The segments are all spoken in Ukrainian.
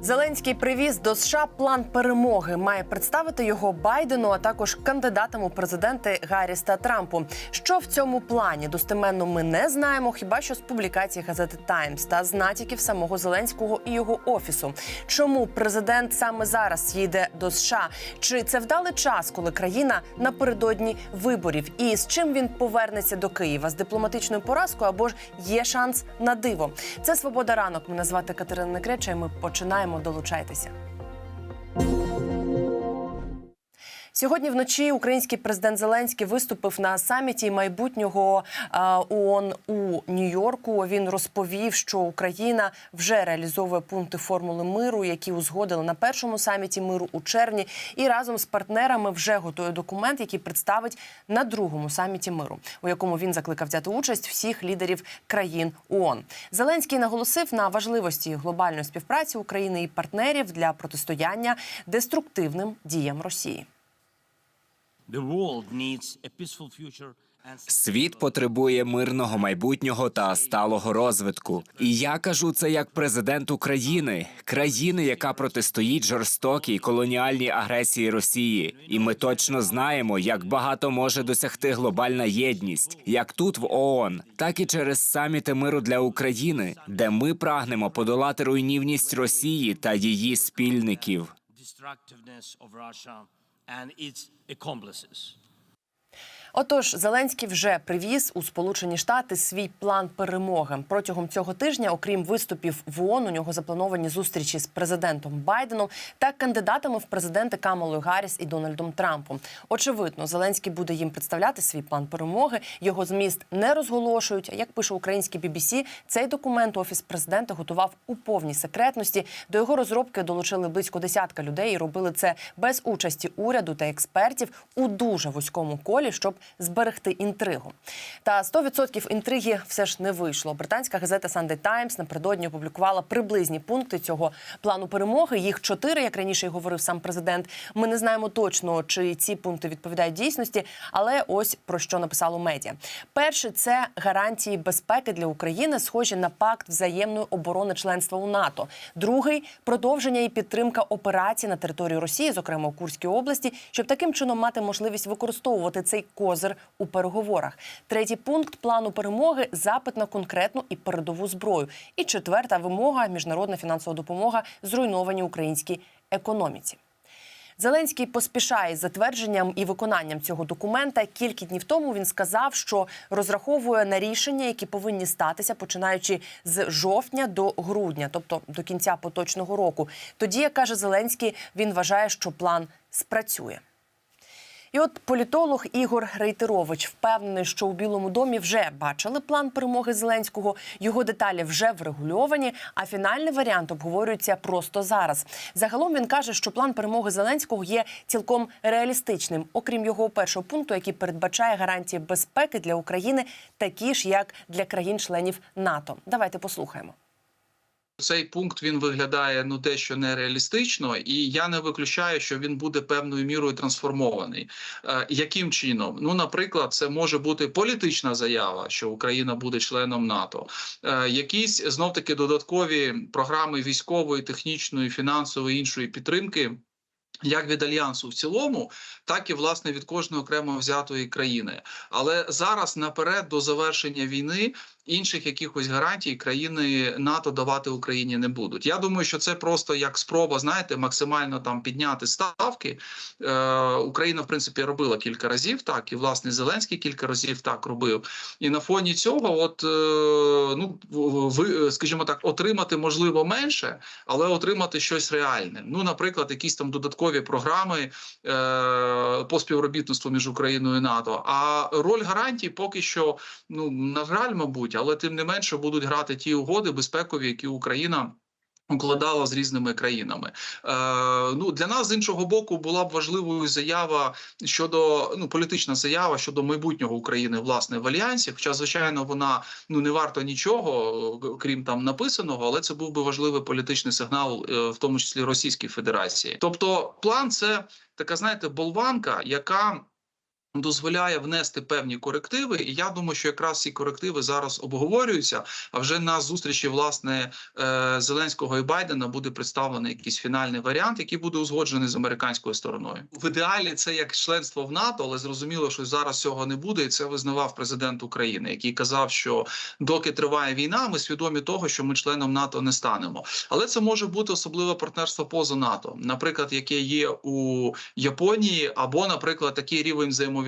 Зеленський привіз до США план перемоги. Має представити його Байдену, а також кандидатам у президенти Гарріс та Трампу. Що в цьому плані достеменно ми не знаємо, хіба що з публікації газети Таймс та з натяків самого Зеленського і його офісу. Чому президент саме зараз їде до США? Чи це вдалий час, коли країна напередодні виборів? І з чим він повернеться до Києва з дипломатичною поразкою або ж є шанс на диво? Це свобода ранок. Мене звати Катерина Некреча. і Ми починаємо. Долучайтеся. Сьогодні вночі український президент Зеленський виступив на саміті майбутнього е, ООН у Нью-Йорку. Він розповів, що Україна вже реалізовує пункти формули миру, які узгодили на першому саміті миру у червні, і разом з партнерами вже готує документ, який представить на другому саміті миру, у якому він закликав взяти участь всіх лідерів країн ООН. Зеленський наголосив на важливості глобальної співпраці України і партнерів для протистояння деструктивним діям Росії. Світ потребує мирного майбутнього та сталого розвитку. І я кажу це як президент України, країни, яка протистоїть жорстокій колоніальній агресії Росії. І ми точно знаємо, як багато може досягти глобальна єдність, як тут в ООН, так і через саміти миру для України, де ми прагнемо подолати руйнівність Росії та її спільників. and its accomplices. Отож, Зеленський вже привіз у Сполучені Штати свій план перемоги протягом цього тижня. Окрім виступів в ООН, у нього заплановані зустрічі з президентом Байденом та кандидатами в президенти Камалою Гарріс і Дональдом Трампом. Очевидно, Зеленський буде їм представляти свій план перемоги. Його зміст не розголошують. Як пише український BBC, цей документ офіс президента готував у повній секретності. До його розробки долучили близько десятка людей і робили це без участі уряду та експертів у дуже вузькому колі, щоб зберегти інтригу. Та 100% інтриги все ж не вийшло. Британська газета Sunday Times напередодні опублікувала приблизні пункти цього плану перемоги. Їх чотири, як раніше й говорив сам президент. Ми не знаємо точно, чи ці пункти відповідають дійсності, але ось про що написало медіа. Перше це гарантії безпеки для України, схожі на пакт взаємної оборони членства у НАТО. Другий продовження і підтримка операцій на території Росії, зокрема у Курській області, щоб таким чином мати можливість використовувати цей козир у переговорах. Третій пункт плану перемоги запит на конкретну і передову зброю. І четверта вимога міжнародна фінансова допомога зруйнованій українській економіці. Зеленський поспішає з затвердженням і виконанням цього документа. Кілька днів тому він сказав, що розраховує на рішення, які повинні статися починаючи з жовтня до грудня, тобто до кінця поточного року. Тоді, як каже Зеленський, він вважає, що план спрацює. І от політолог Ігор Рейтерович впевнений, що у Білому домі вже бачили план перемоги Зеленського. Його деталі вже врегульовані, а фінальний варіант обговорюється просто зараз. Загалом він каже, що план перемоги Зеленського є цілком реалістичним, окрім його першого пункту, який передбачає гарантії безпеки для України, такі ж як для країн-членів НАТО. Давайте послухаємо. Цей пункт він виглядає ну дещо нереалістично, і я не виключаю, що він буде певною мірою трансформований. Е, яким чином? Ну, наприклад, це може бути політична заява, що Україна буде членом НАТО, е, якісь знов таки додаткові програми військової, технічної, фінансової іншої підтримки. Як від альянсу в цілому, так і власне від кожної окремо взятої країни. Але зараз наперед до завершення війни інших якихось гарантій країни НАТО давати Україні не будуть. Я думаю, що це просто як спроба, знаєте, максимально там підняти ставки. Е, Україна, в принципі, робила кілька разів так, і власне Зеленський кілька разів так робив. І на фоні цього, от е, ну ви, скажімо так, отримати можливо менше, але отримати щось реальне. Ну, наприклад, якісь там додаткові програми е, по співробітництву між Україною і НАТО. А роль гарантій поки що, ну на жаль, мабуть, але тим не менше будуть грати ті угоди безпекові, які Україна. Укладала з різними країнами. Е, ну для нас з іншого боку була б важливою заява щодо ну політична заява щодо майбутнього України власне в альянсі. Хоча, звичайно, вона ну не варта нічого, крім там написаного, але це був би важливий політичний сигнал, е, в тому числі Російській Федерації. Тобто, план це така, знаєте, болванка, яка дозволяє внести певні корективи, і я думаю, що якраз ці корективи зараз обговорюються. А вже на зустрічі власне е, Зеленського і Байдена буде представлений якийсь фінальний варіант, який буде узгоджений з американською стороною. В ідеалі це як членство в НАТО, але зрозуміло, що зараз цього не буде, і це визнавав президент України, який казав, що доки триває війна, ми свідомі того, що ми членом НАТО не станемо. Але це може бути особливе партнерство поза НАТО, наприклад, яке є у Японії, або, наприклад, такий рівень взаємовідносин,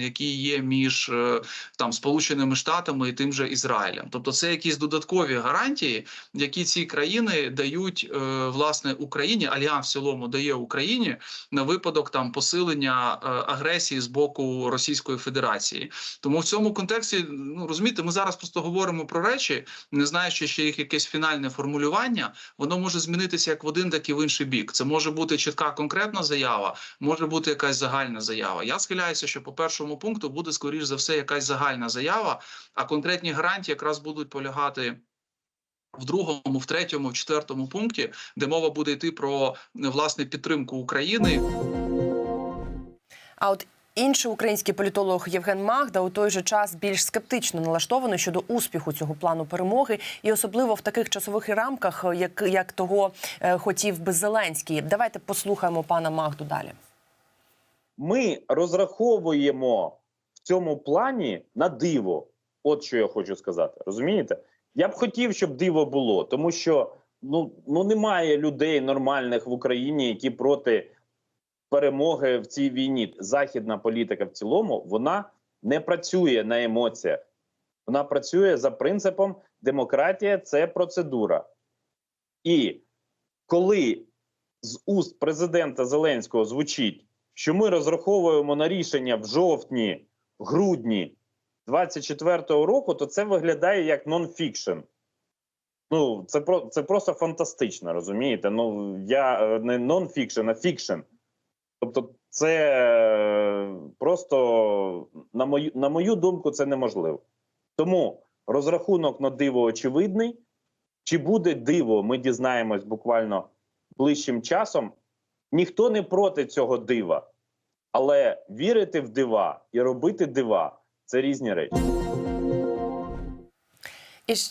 який є між е, там Сполученими Штатами і тим же Ізраїлем. Тобто, це якісь додаткові гарантії, які ці країни дають е, власне Україні. Альянс в цілому дає Україні на випадок там посилення е, агресії з боку Російської Федерації. Тому в цьому контексті ну розумієте, ми зараз просто говоримо про речі, не знаючи ще їх якесь фінальне формулювання, воно може змінитися як в один, так і в інший бік. Це може бути чітка конкретна заява, може бути якась загальна заява. Я схиляюся, що по першому пункту буде скоріш за все якась загальна заява, а конкретні гарантії якраз будуть полягати. В другому, в третьому, в четвертому пункті, де мова буде йти про власне підтримку України, А от інший український політолог Євген Магда у той же час більш скептично налаштований щодо успіху цього плану перемоги, і особливо в таких часових рамках, як, як того е, хотів би Зеленський. Давайте послухаємо пана Магду далі. Ми розраховуємо в цьому плані на диво. От що я хочу сказати. Розумієте? Я б хотів, щоб диво було, тому що ну, ну немає людей нормальних в Україні, які проти перемоги в цій війні. Західна політика в цілому вона не працює на емоціях. Вона працює за принципом демократія це процедура. І коли з уст президента Зеленського звучить, що ми розраховуємо на рішення в жовтні, грудні 24-го року, то це виглядає як нон-фікшн. Ну, це це просто фантастично, розумієте? Ну я е, не нон-фікшн, а фікшн. Тобто, це е, просто на мою на мою думку, це неможливо. Тому розрахунок на диво очевидний. Чи буде диво, ми дізнаємось буквально ближчим часом. Ніхто не проти цього дива, але вірити в дива і робити дива це різні речі.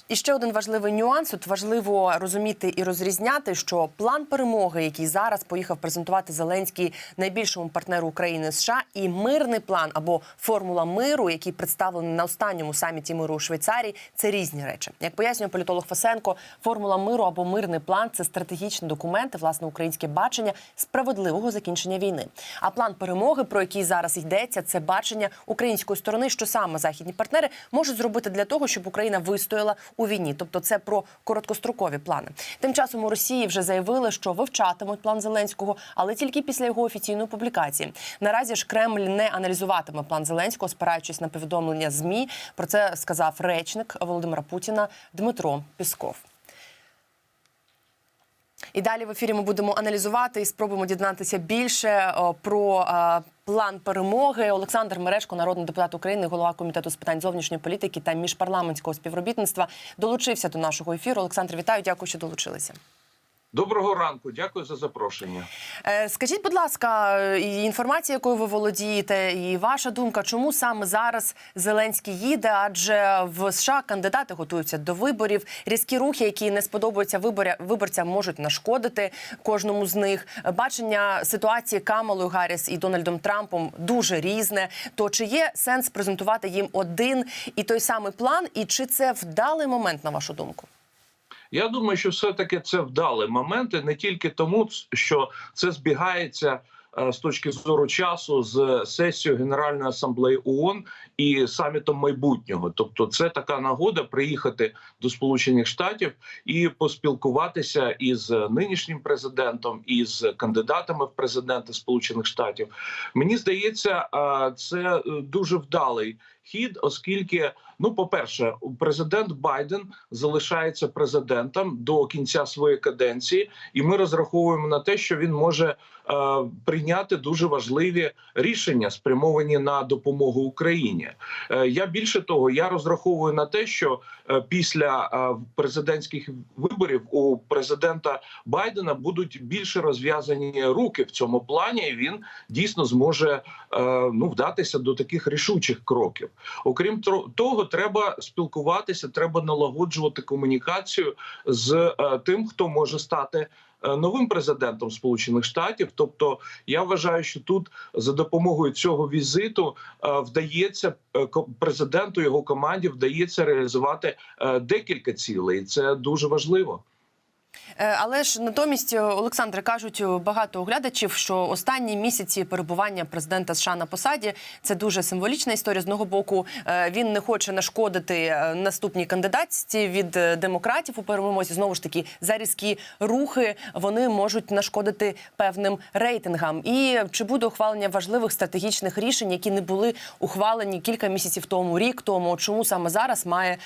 І, ще один важливий нюанс. Тут важливо розуміти і розрізняти, що план перемоги, який зараз поїхав презентувати Зеленський найбільшому партнеру України США, і мирний план або формула миру, який представлений на останньому саміті миру у Швейцарії, це різні речі. Як пояснює політолог Фасенко, формула миру або мирний план це стратегічні документи, власне, українське бачення справедливого закінчення війни. А план перемоги, про який зараз йдеться, це бачення української сторони, що саме західні партнери можуть зробити для того, щоб Україна вистояла у війні. Тобто, це про короткострокові плани. Тим часом у Росії вже заявили, що вивчатимуть план Зеленського, але тільки після його офіційної публікації. Наразі ж Кремль не аналізуватиме план Зеленського, спираючись на повідомлення змі. Про це сказав речник Володимира Путіна Дмитро Пісков. І далі в ефірі ми будемо аналізувати і спробуємо дізнатися більше про е, план перемоги. Олександр Мережко, народний депутат України, голова комітету з питань зовнішньої політики та міжпарламентського співробітництва, долучився до нашого ефіру. Олександр, вітаю, дякую, що долучилися. Доброго ранку, дякую за запрошення. Е, Скажіть, будь ласка, е, і інформація, якою ви володієте, і ваша думка, чому саме зараз Зеленський їде? Адже в США кандидати готуються до виборів. Різкі рухи, які не сподобаються виборя, виборцям, можуть нашкодити кожному з них. Бачення ситуації Камалою Гарріс і Дональдом Трампом дуже різне. То чи є сенс презентувати їм один і той самий план, і чи це вдалий момент на вашу думку? Я думаю, що все-таки це вдалі моменти не тільки тому, що це збігається е, з точки зору часу з сесією Генеральної асамблеї ООН і самітом майбутнього. Тобто, це така нагода приїхати до Сполучених Штатів і поспілкуватися із нинішнім президентом і з кандидатами в президенти Сполучених Штатів. Мені здається, е, це е, дуже вдалий хід, оскільки, ну, по-перше, президент Байден залишається президентом до кінця своєї каденції, і ми розраховуємо на те, що він може е, прийняти дуже важливі рішення, спрямовані на допомогу Україні. Е, я більше того, я розраховую на те, що е, після е, президентських виборів у президента Байдена будуть більше розв'язані руки в цьому плані. і Він дійсно зможе е, ну вдатися до таких рішучих кроків. Окрім того, треба спілкуватися, треба налагоджувати комунікацію з е, тим, хто може стати. е, Новим президентом Сполучених Штатів, тобто я вважаю, що тут за допомогою цього візиту е, вдається президенту його команді вдається реалізувати декілька цілей. і Це дуже важливо. Е, Але ж натомість, е, Олександре, кажуть е, багато оглядачів, що останні місяці перебування президента США на посаді це дуже символічна історія. З одного боку, він не хоче нашкодити наступній кандидатці від демократів у перемозі. Знову ж таки, за різкі рухи вони можуть нашкодити певним рейтингам. І чи буде ухвалення важливих стратегічних рішень, які не були ухвалені кілька місяців тому, рік тому? Чому саме зараз має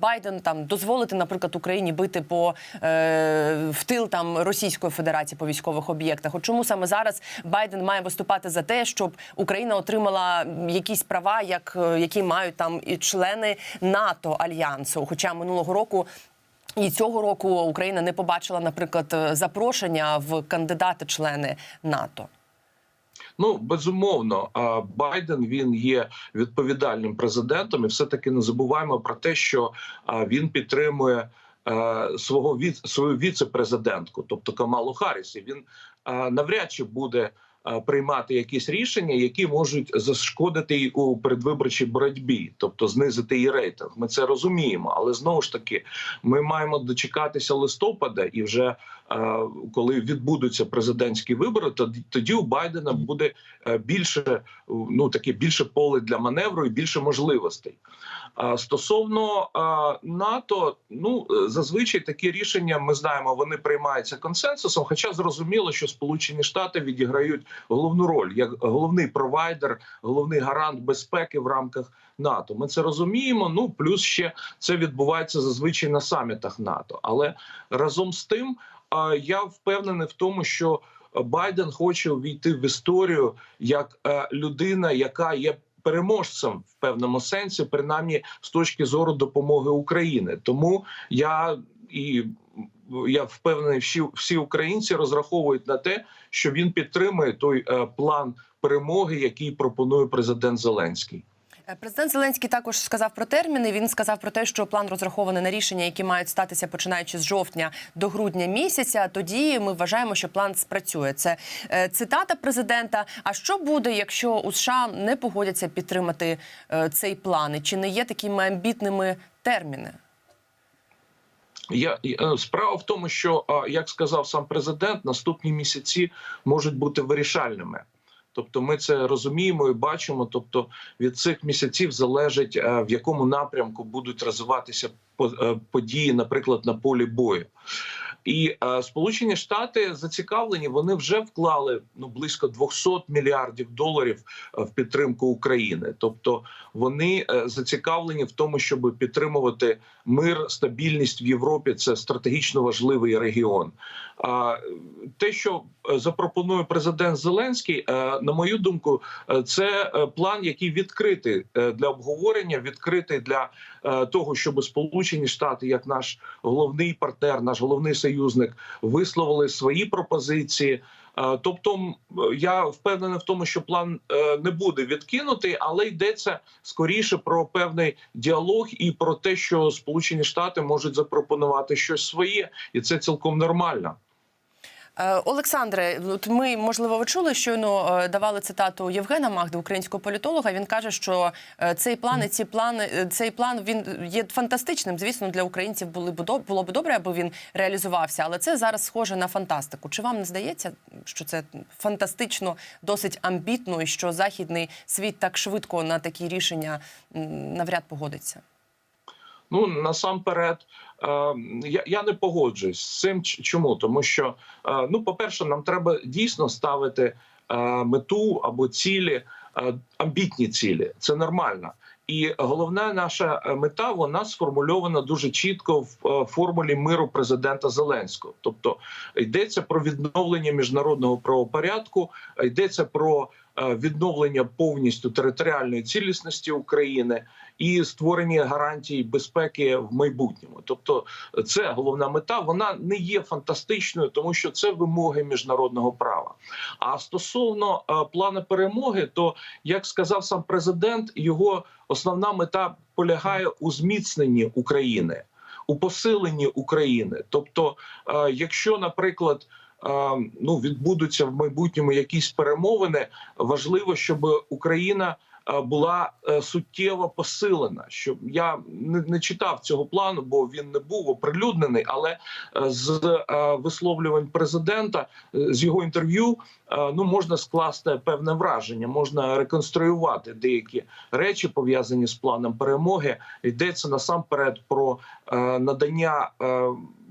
Байден там дозволити, наприклад, Україні бити по в тил там Російської Федерації по військових об'єктах? От чому саме зараз Байден має виступати за те, щоб Україна отримала якісь права, як е, які мають там і члени НАТО альянсу? Хоча минулого року. І цього року Україна не побачила, наприклад, е, запрошення в кандидати-члени НАТО. Ну безумовно, Байден він є відповідальним президентом, і все таки не забуваємо про те, що він підтримує. Е, Свого від свою віце-президентку, тобто Камалу Харріс, він навряд чи буде приймати якісь рішення, які можуть зашкодити їй у передвиборчій боротьбі, тобто знизити її рейтинг. Ми це розуміємо, але знову ж таки ми маємо дочекатися листопада, і вже е, коли відбудуться президентські вибори, тоді, тоді у Байдена буде е, більше ну таке більше поле для маневру і більше можливостей. Стосовно НАТО, ну е, зазвичай такі рішення ми знаємо, вони приймаються консенсусом. Хоча зрозуміло, що Сполучені Штати відіграють головну роль як головний провайдер, головний гарант безпеки в рамках НАТО. Ми це розуміємо. Ну плюс ще це відбувається зазвичай на самітах НАТО. Але разом з тим, я впевнений в тому, що Байден хоче увійти в історію як е, людина, яка є переможцем в певному сенсі, принаймні з точки зору допомоги України. Тому я і я впевнений, всі, всі українці розраховують на те, що він підтримує той е, план перемоги, який пропонує президент Зеленський. Е, Президент Зеленський також сказав про терміни. Він сказав про те, що план розрахований на рішення, які мають статися починаючи з жовтня до грудня місяця. Тоді ми вважаємо, що план спрацює. Це е, цитата президента. А що буде, якщо у США не погодяться підтримати е, цей план? Чи не є такими амбітними терміни? Я справа в тому, що як сказав сам президент, наступні місяці можуть бути вирішальними. Тобто, ми це розуміємо і бачимо. Тобто, від цих місяців залежить е, в якому напрямку будуть розвиватися е, події, наприклад, на полі бою. І е, Сполучені Штати зацікавлені, вони вже вклали ну близько 200 мільярдів доларів е, в підтримку України. Тобто вони е, зацікавлені в тому, щоб підтримувати мир, стабільність в Європі. Це стратегічно важливий регіон. А те, що е, запропонує президент Зеленський, е, на мою думку, е, це е, план, який відкритий е, для обговорення, відкритий для е, того, щоб Сполучені Штати, як наш головний партнер, наш головний союзник, висловили свої пропозиції. Е, Тобто, я впевнений в тому, що план е, не буде відкинутий, але йдеться скоріше про певний діалог і про те, що Сполучені Штати можуть запропонувати щось своє, і це цілком нормально. Е, Олександре, от ми можливо ви чули, щойно е, давали цитату Євгена Магди, українського політолога. Він каже, що е, цей план і ці плани, цей план він є фантастичним. Звісно, для українців були б було б добре, аби він реалізувався, але це зараз схоже на фантастику. Чи вам не здається, що це фантастично, досить амбітно, і що західний світ так швидко на такі рішення навряд погодиться? Ну насамперед, е, я, я не погоджуюсь з цим. Чому? Тому що, е, ну, по-перше, нам треба дійсно ставити е, мету або цілі, амбітні цілі. Це нормально. І головна наша мета вона сформульована дуже чітко в формулі миру президента Зеленського. Тобто йдеться про відновлення міжнародного правопорядку, йдеться про відновлення повністю територіальної цілісності України і створення гарантій безпеки в майбутньому. Тобто, це головна мета. Вона не є фантастичною, тому що це вимоги міжнародного права. А стосовно е, плану перемоги, то як сказав сам президент, його основна мета полягає у зміцненні України, у посиленні України. Тобто, е, якщо, наприклад, е, ну відбудуться в майбутньому якісь перемовини, важливо, щоб Україна. Е, Була е, суттєво посилена. Щоб я не, читав цього плану, бо він не був оприлюднений. Але е, з висловлювань президента, з його інтерв'ю, ну можна скласти певне враження, можна реконструювати деякі речі пов'язані з планом перемоги. Йдеться насамперед про надання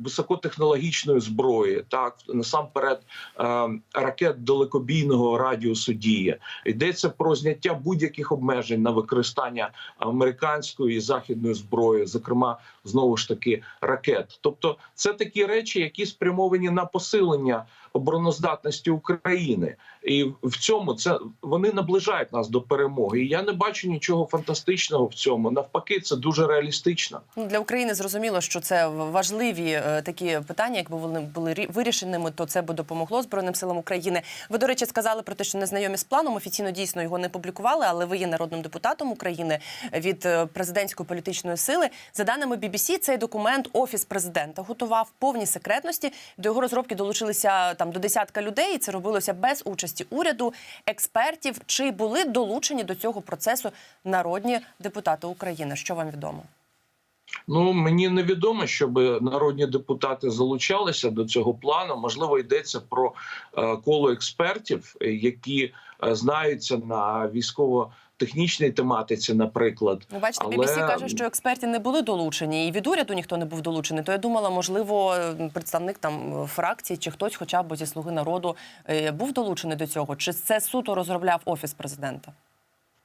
високотехнологічної зброї, так насамперед ракет далекобійного радіусу дії. Йдеться про зняття будь-яких обмежень на використання американської і західної зброї, зокрема знову ж таки ракет. Тобто, це такі речі, які спрямовані на посилення обороноздатності України, і в цьому це вони наближають нас до перемоги. І я не бачу нічого фантастичного в цьому. Навпаки, це дуже реалістично. Ну, для України зрозуміло, що це важливі е, такі питання. Якби вони були рі- вирішеними, то це би допомогло Збройним силам України. Ви, до речі, сказали про те, що не знайомі з планом. Офіційно дійсно його не публікували, але ви є народним депутатом України від е, президентської політичної сили. За даними BBC, цей документ офіс президента готував в повній секретності. До його розробки долучилися там до десятка людей. і Це робилося без участі уряду, експертів. Чи були долучені до цього процесу народні депутати України? Що вам відомо? Ну мені невідомо, щоб народні депутати залучалися до цього плану. Можливо, йдеться про е, коло експертів, е, які знаються на військово-технічній тематиці, наприклад. Ну, бачите, Але- BBC каже, що експерти не були долучені, і від уряду ніхто не був долучений. То я думала, можливо, представник там фракції чи хтось, хоча б зі слуги народу, е, був долучений до цього. Чи це суто розробляв офіс президента?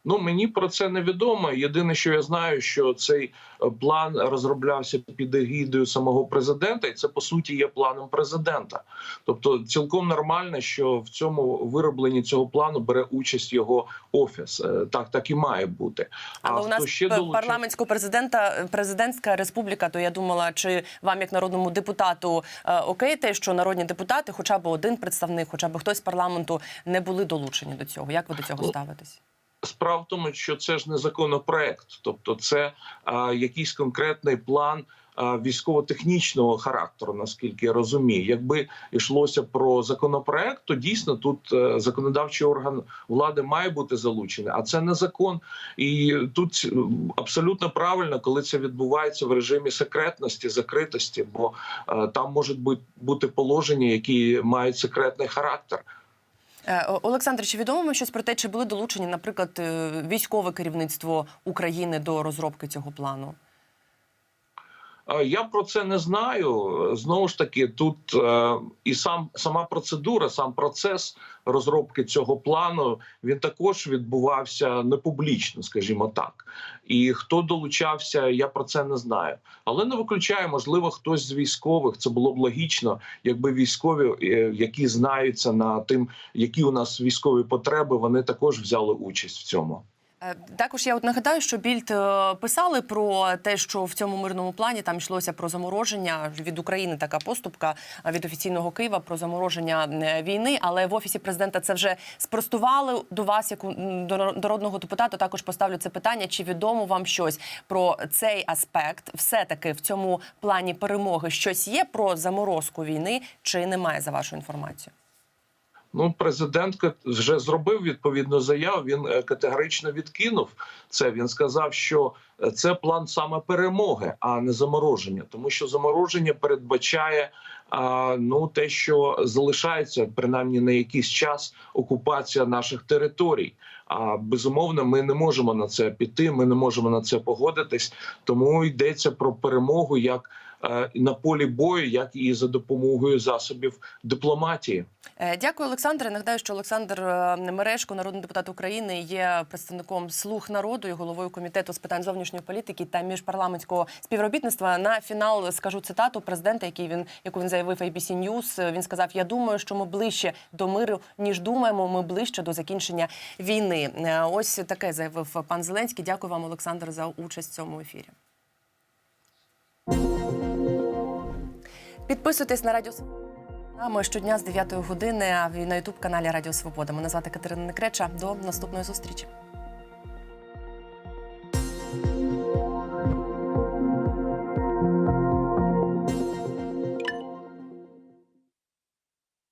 Ну мені про це невідомо. Єдине, що я знаю, що цей е, план розроблявся під егідою самого президента, і це по суті є планом президента. Тобто, цілком нормально, що в цьому виробленні цього плану бере участь його офіс. Е, Так, так і має бути. Але у нас ще долучив- парламентського президента президентська республіка. То я думала, чи вам, як народному депутату, е, окей, те, що народні депутати, хоча б один представник, хоча б хтось з парламенту, не були долучені до цього. Як ви до цього Ну, ставитесь? Справа в тому, що це ж не законопроект, тобто це а, якийсь конкретний план військово-технічного характеру, наскільки я розумію. Якби йшлося про законопроект, то дійсно тут е, законодавчий орган влади має бути залучений, а це не закон. І тут е, абсолютно правильно, коли це відбувається в режимі секретності, закритості, бо е, там можуть бути, бути положення, які мають секретний характер. Е, Олександр, чи відомо вам щось про те, чи були долучені, наприклад, е, військове керівництво України до розробки цього плану? Я про це не знаю. Знову ж таки, тут е, і сам сама процедура, сам процес розробки цього плану він також відбувався не публічно, скажімо так. І хто долучався, я про це не знаю. Але не виключаю, можливо, хтось з військових. Це було б логічно, якби військові, е, які знаються на тим, які у нас військові потреби, вони також взяли участь в цьому. Е, Також я от нагадаю, що більд е, писали про те, що в цьому мирному плані там йшлося про замороження від України. Така поступка е, від офіційного Києва про замороження війни. Але в офісі президента це вже спростували до вас, як до народного депутата. Також поставлю це питання. Чи відомо вам щось про цей аспект? Все таки в цьому плані перемоги щось є про заморозку війни, чи немає за вашу інформацію? Ну, президент вже зробив відповідну заяву. Він е, категорично відкинув це. Він сказав, що е, це план саме перемоги, а не замороження, тому що замороження передбачає ну те, що залишається принаймні на якийсь час окупація наших територій. А безумовно, ми не можемо на це піти. Ми не можемо на це погодитись. Тому йдеться про перемогу як на полі бою, як і за допомогою засобів дипломатії. Е, Дякую, Олександре. Нагадаю, що Олександр е, Мережко, народний депутат України, є представником слуг народу і головою комітету з питань зовнішньої політики та міжпарламентського співробітництва. На фінал скажу цитату президента, який він яку він заявив ABC News. Він сказав: Я думаю, що ми ближче до миру ніж думаємо. Ми ближче до закінчення війни. Е, Ось таке заявив пан Зеленський. Дякую вам, Олександр, за участь в цьому ефірі. Підписуйтесь на радіо. Ми щодня з 9 години на Ютуб каналі Радіо Свобода. Мене звати Катерина Некреча. До наступної зустрічі.